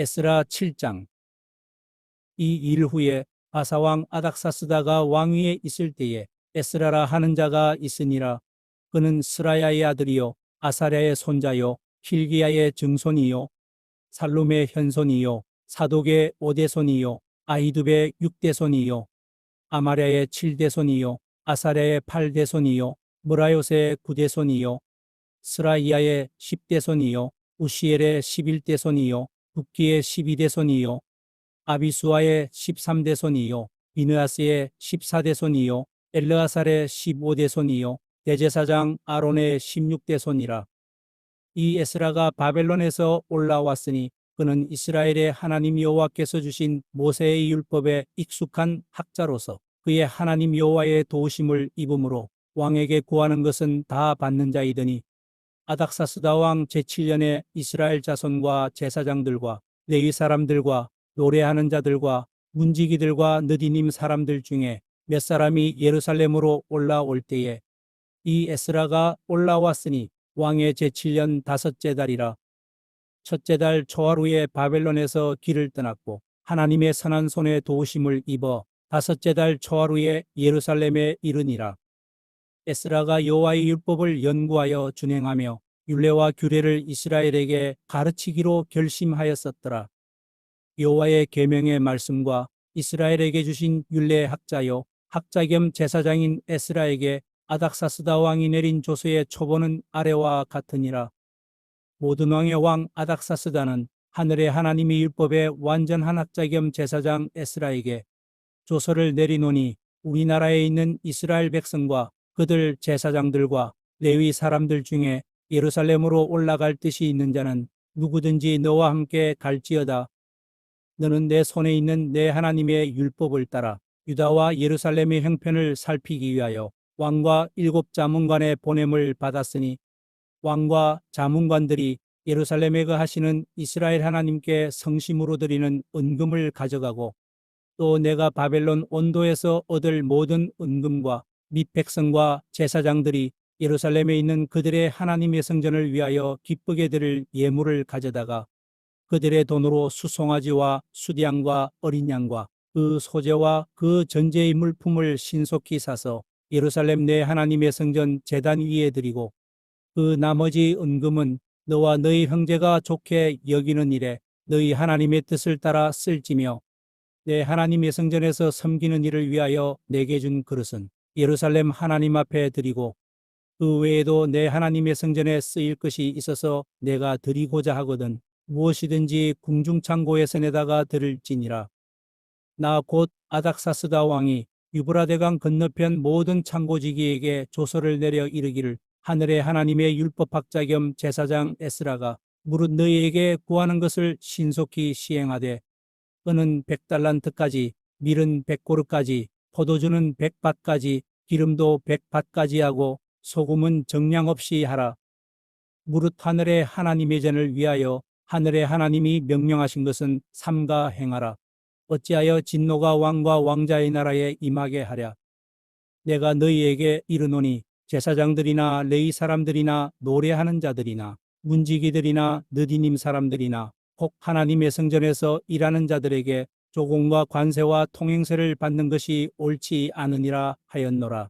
에스라 7장. 이 일 후에 바사왕 아닥사스다가 왕위에 있을 때에 에스라라 하는 자가 있으니라. 그는 스라야의 아들이요 아사랴의 손자요 힐기야의 증손이요 살룸의 현손이요 사독의 오대손이요 아이두의 육대손이요 아마랴의 칠대손이요 아사랴의 팔대손이요 무라요세의 구대손이요 스라이야의 십대손이요 우시엘의 십일대손이요 북기의 십이대손이요 아비수아의 십삼대손이요 비느아스의 십사대손이요 엘르아살의 십오대손이요 대제사장 아론의 십육대손이라. 이 에스라가 바벨론에서 올라왔으니 그는 이스라엘의 하나님 여호와께서 주신 모세의 율법에 익숙한 학자로서 그의 하나님 여호와의 도우심을 입음으로 왕에게 구하는 것은 다 받는 자이더니 아닥사스다 왕 제7년에 이스라엘 자손과 제사장들과 레위 사람들과 노래하는 자들과 문지기들과 느디님 사람들 중에 몇 사람이 예루살렘으로 올라올 때에 이 에스라가 올라왔으니 왕의 제7년 다섯째 달이라. 첫째 달 초하루에 바벨론에서 길을 떠났고 하나님의 선한 손에 도우심을 입어 다섯째 달 초하루에 예루살렘에 이르니라 에스라가 여호와의 율법을 연구하여 준행하며 율례와 규례를 이스라엘에게 가르치기로 결심하였었더라. 여호와의 계명의 말씀과 이스라엘에게 주신 율례 학자요 학자 겸 제사장인 에스라에게 아닥사스다 왕이 내린 조서의 초보는 아래와 같으니라. 모든 왕의 왕 아닥사스다는 하늘의 하나님의 율법의 완전한 학자 겸 제사장 에스라에게 조서를 내리노니 우리나라에 있는 이스라엘 백성과 그들 제사장들과 레위 사람들 중에 예루살렘으로 올라갈 뜻이 있는 자는 누구든지 너와 함께 갈지어다. 너는 내 손에 있는 내 하나님의 율법을 따라 유다와 예루살렘의 형편을 살피기 위하여 왕과 일곱 자문관의 보냄을 받았으니 왕과 자문관들이 예루살렘에 거하시는 이스라엘 하나님께 성심으로 드리는 은금을 가져가고 또 내가 바벨론 온도에서 얻을 모든 은금과 및 백성과 제사장들이 예루살렘에 있는 그들의 하나님의 성전을 위하여 기쁘게 드릴 예물을 가져다가 그들의 돈으로 수송아지와 수량과 어린 양과 그 소재와 그 전제의 물품을 신속히 사서 예루살렘 내 하나님의 성전 제단 위에 드리고 그 나머지 은금은 너와 너희 형제가 좋게 여기는 일에 너희 하나님의 뜻을 따라 쓸지며 내 하나님의 성전에서 섬기는 일을 위하여 내게 준 그릇은 예루살렘 하나님 앞에 드리고 그 외에도 내 하나님의 성전에 쓰일 것이 있어서 내가 드리고자 하거든 무엇이든지 궁중창고에서 내다가 드릴지니라. 나 곧 아닥사스다 왕이 유브라데강 건너편 모든 창고지기에게 조서를 내려 이르기를 하늘의 하나님의 율법학자 겸 제사장 에스라가 무릇 너희에게 구하는 것을 신속히 시행하되 은은 백달란트까지 밀은 백고르까지 포도주는 백밭까지 기름도 백밭까지 하고 소금은 정량 없이 하라. 무릇 하늘의 하나님의 전을 위하여 하늘의 하나님이 명령하신 것은 삼가 행하라. 어찌하여 진노가 왕과 왕자의 나라에 임하게 하랴. 내가 너희에게 이르노니 제사장들이나 레이 사람들이나 노래하는 자들이나 문지기들이나 느디님 사람들이나 혹 하나님의 성전에서 일하는 자들에게 조공과 관세와 통행세를 받는 것이 옳지 않으니라 하였노라.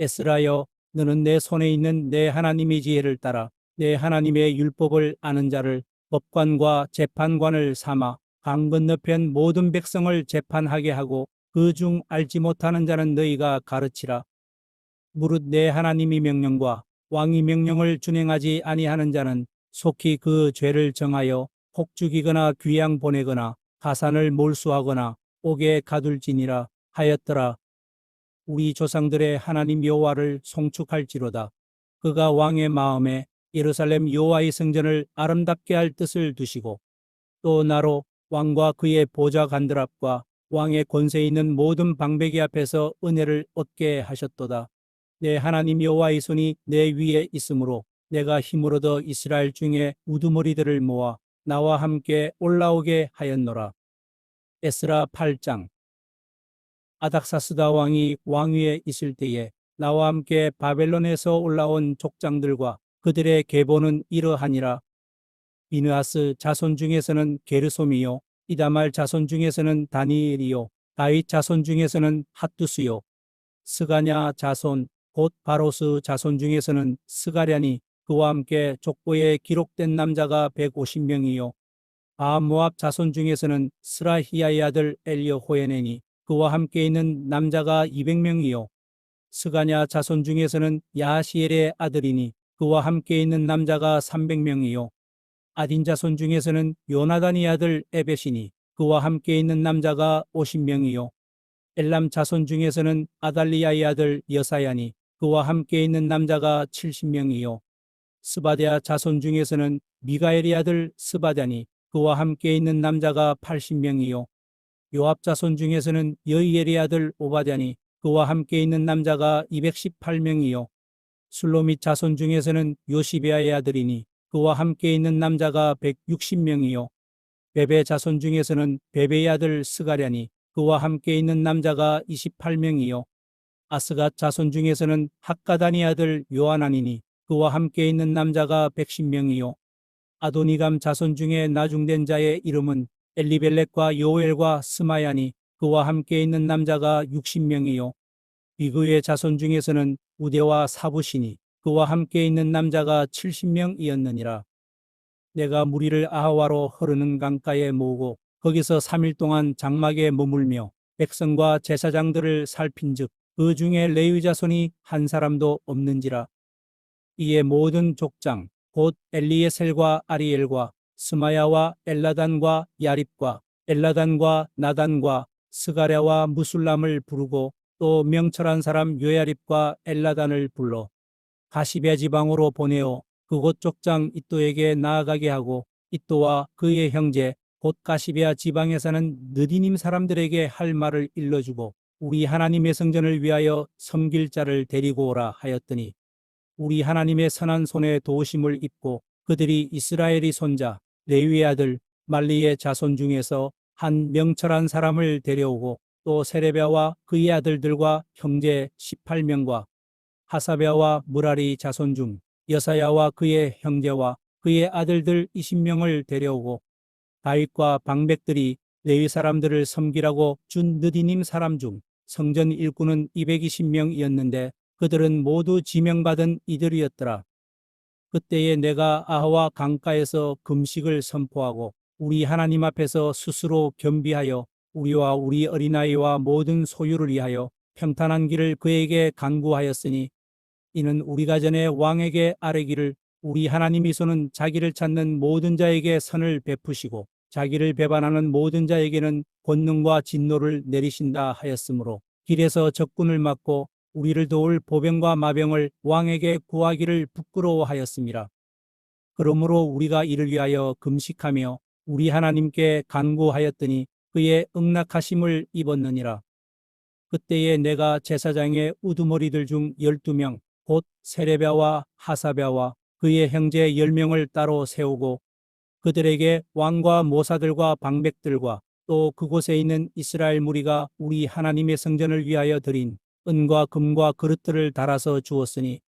에스라여 너는 내 손에 있는 내 하나님의 지혜를 따라 내 하나님의 율법을 아는 자를 법관과 재판관을 삼아 강 건너편 모든 백성을 재판하게 하고 그 중 알지 못하는 자는 너희가 가르치라. 무릇 내 하나님이 명령과 왕이 명령을 준행하지 아니하는 자는 속히 그 죄를 정하여 혹 죽이거나 귀양 보내거나 가산을 몰수하거나 옥에 가둘지니라 하였더라. 우리 조상들의 하나님 여호와를 송축할지로다. 그가 왕의 마음에 예루살렘 여호와의 성전을 아름답게 할 뜻을 두시고 또 나로 왕과 그의 보좌 간들 앞과 왕의 권세 있는 모든 방백이 앞에서 은혜를 얻게 하셨도다. 내 하나님 여호와의 손이 내 위에 있으므로 내가 얻어 이스라엘 중에 우두머리들을 모아 나와 함께 올라오게 하였노라. 에스라 8장 아닥사스다 왕이 왕위에 있을 때에 나와 함께 바벨론에서 올라온 족장들과 그들의 계보는 이러하니라. 비느하스 자손 중에서는 게르솜이요 이다말 자손 중에서는 다니엘이요 다윗 자손 중에서는 핫두스요 스가냐 자손 곧 바로스 자손 중에서는 스가랴니 그와 함께 족보에 기록된 남자가 150명이요. 아 모압 자손 중에서는 스라히야의 아들 엘리호에네니 그와 함께 있는 남자가 200명이요. 스가냐 자손 중에서는 야시엘의 아들이니 그와 함께 있는 남자가 300명이요. 아딘 자손 중에서는 요나단의 아들 에벳이니 그와 함께 있는 남자가 50명이요. 엘람 자손 중에서는 아달리야의 아들 여사야니 그와 함께 있는 남자가 70명이요 스바데아 자손 중에서는 미가엘의 아들 스바다니 그와 함께 있는 남자가 80명이요. 요압 자손 중에서는 여이엘의 아들 오바냐니 그와 함께 있는 남자가 218명이요. 술로밋 자손 중에서는 요시베아의 아들이니 그와 함께 있는 남자가 160명이요. 베베 자손 중에서는 베베의 아들 스가랴니 그와 함께 있는 남자가 28명이요. 아스갓 자손 중에서는 학가다니 아들 요하나니니 그와 함께 있는 남자가 110명이요. 아도니감 자손 중에 나중된 자의 이름은 엘리벨렉과 요엘과 스마야니 그와 함께 있는 남자가 60명이요. 비그의 자손 중에서는 우대와 사부시니 그와 함께 있는 남자가 70명이었느니라. 내가 무리를 아하와로 흐르는 강가에 모으고 거기서 3일 동안 장막에 머물며 백성과 제사장들을 살핀즉 그 중에 레위 자손이 한 사람도 없는지라 이에 모든 족장 곧 엘리에셀과 아리엘과 스마야와 엘라단과 야립과 엘라단과 나단과 스가랴와 무술람을 부르고 또 명철한 사람 요야립과 엘라단을 불러 가시베 지방으로 보내어 그곳 족장 이또에게 나아가게 하고 이또와 그의 형제 곧 가시베아 지방에 사는 느디님 사람들에게 할 말을 일러주고 우리 하나님의 성전을 위하여 섬길 자를 데리고 오라 하였더니 우리 하나님의 선한 손에 도우심을 입고 그들이 이스라엘의 손자 레위의 아들 말리의 자손 중에서 한 명철한 사람을 데려오고 또 세레베와 그의 아들들과 형제 18명과 하사베와 무라리 자손 중 여사야와 그의 형제와 그의 아들들 20명을 데려오고 다윗과 방백들이 레위 사람들을 섬기라고 준 느디님 사람 중 성전 일꾼은 220명이었는데 그들은 모두 지명받은 이들이었더라. 그때에 내가 아하와 강가에서 금식을 선포하고 우리 하나님 앞에서 스스로 겸비하여 우리와 우리 어린아이와 모든 소유를 위하여 평탄한 길을 그에게 간구하였으니 이는 우리가 전에 왕에게 아뢰기를 우리 하나님이 소는 자기를 찾는 모든 자에게 선을 베푸시고 자기를 배반하는 모든 자에게는 권능과 진노를 내리신다 하였으므로 길에서 적군을 막고 우리를 도울 보병과 마병을 왕에게 구하기를 부끄러워하였습니다. 그러므로 우리가 이를 위하여 금식하며 우리 하나님께 간구하였더니 그의 응낙하심을 입었느니라. 그때에 내가 제사장의 우두머리들 중 열두 명, 곧 세레베와 하사베와 그의 형제 열 명을 따로 세우고 그들에게 왕과 모사들과 방백들과 또 그곳에 있는 이스라엘 무리가 우리 하나님의 성전을 위하여 드린 은과 금과 그릇들을 달아서 주었으니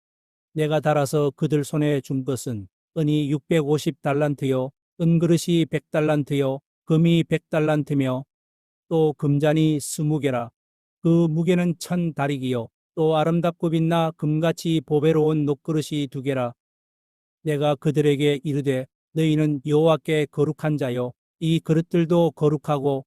내가 달아서 그들 손에 준 것은 은이 650 달란트요 은그릇이 100 달란트요 금이 100 달란트며 또 금잔이 20개라. 그 무게는 천 다리기요 또 아름답고 빛나 금같이 보배로운 녹그릇이 두 개라. 내가 그들에게 이르되 너희는 여호와께 거룩한 자요 이 그릇들도 거룩하고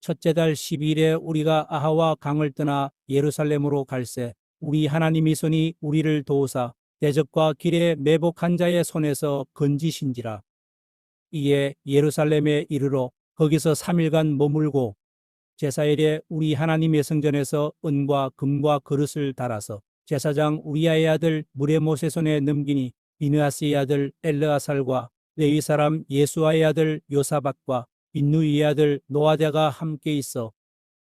첫째 달 12일에 우리가 아하와 강을 떠나 예루살렘으로 갈새 우리 하나님의 손이 우리를 도우사 대적과 길에 매복한 자의 손에서 건지신지라. 이에 예루살렘에 이르러 거기서 3일간 머물고 제사일에 우리 하나님의 성전에서 은과 금과 그릇을 달아서 제사장 우리아의 아들 무레모세 손에 넘기니 비느하스의 아들 엘르아살과 레위 사람 예수아의 아들 요사박과 빈누이의 아들 노아자가 함께 있어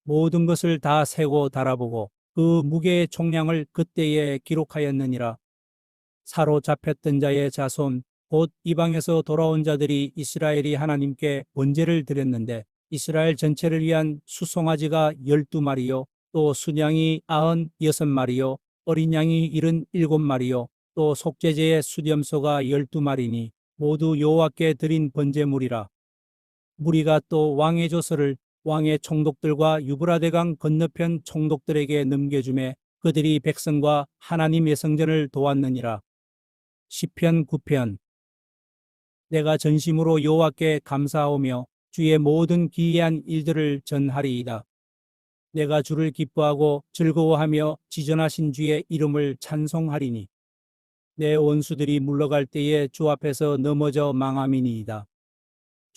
모든 것을 다 세고 달아보고 그 무게의 총량을 그때에 기록하였느니라. 사로잡혔던 자의 자손 곧 이방에서 돌아온 자들이 이스라엘이 하나님께 번제를 드렸는데 이스라엘 전체를 위한 수송아지가 열두 마리요 또 순양이 아흔 여섯 마리요 어린 양이 일흔 일곱 마리요 또 속죄제의 수렴소가 열두 마리니 모두 여호와께 드린 번제물이라 무리가 또 왕의 조서를 왕의 총독들과 유브라데강 건너편 총독들에게 넘겨주매 그들이 백성과 하나님의 성전을 도왔느니라 시편 9편 내가 전심으로 여호와께 감사하오며 주의 모든 기이한 일들을 전하리이다. 내가 주를 기뻐하고 즐거워하며 지전하신 주의 이름을 찬송하리니 내 원수들이 물러갈 때에 주 앞에서 넘어져 망함이니이다.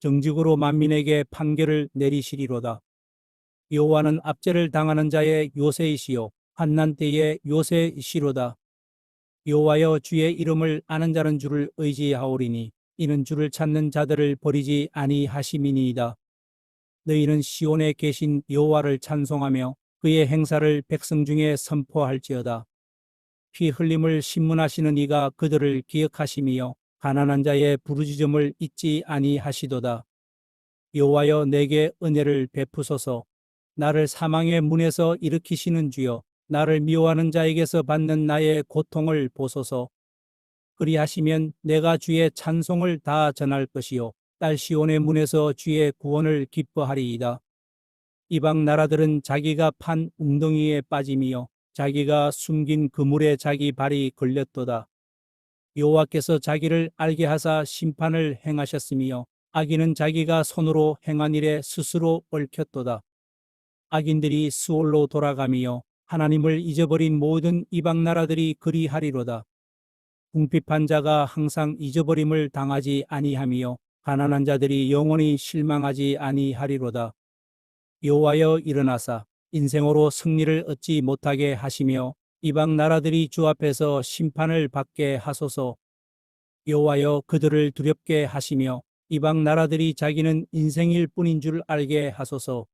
정직으로 만민에게 판결을 내리시리로다. 여호와는 압제를 당하는 자의 요새이시요 환난 때의 요새이시로다. 여호와여 주의 이름을 아는 자는 주를 의지하오리니 이는 주를 찾는 자들을 버리지 아니하심이니이다. 너희는 시온에 계신 여호와를 찬송하며 그의 행사를 백성 중에 선포할지어다. 피 흘림을 신문하시는 이가 그들을 기억하심이요 가난한 자의 부르짖음을 잊지 아니하시도다. 여호와여 내게 은혜를 베푸소서. 나를 사망의 문에서 일으키시는 주여 나를 미워하는 자에게서 받는 나의 고통을 보소서. 그리하시면 내가 주의 찬송을 다 전할 것이요 딸 시온의 문에서 주의 구원을 기뻐하리이다. 이방 나라들은 자기가 판 웅덩이에 빠짐이요 자기가 숨긴 그물에 자기 발이 걸렸도다. 여호와께서 자기를 알게 하사 심판을 행하셨으며 악인은 자기가 손으로 행한 일에 스스로 얽혔도다. 악인들이 수올로 돌아가며 하나님을 잊어버린 모든 이방 나라들이 그리하리로다. 궁핍한 자가 항상 잊어버림을 당하지 아니하며 가난한 자들이 영원히 실망하지 아니하리로다. 여호와여 일어나사 인생으로 승리를 얻지 못하게 하시며 이방 나라들이 주 앞에서 심판을 받게 하소서. 여호와여 그들을 두렵게 하시며 이방 나라들이 자기는 인생일 뿐인 줄 알게 하소서.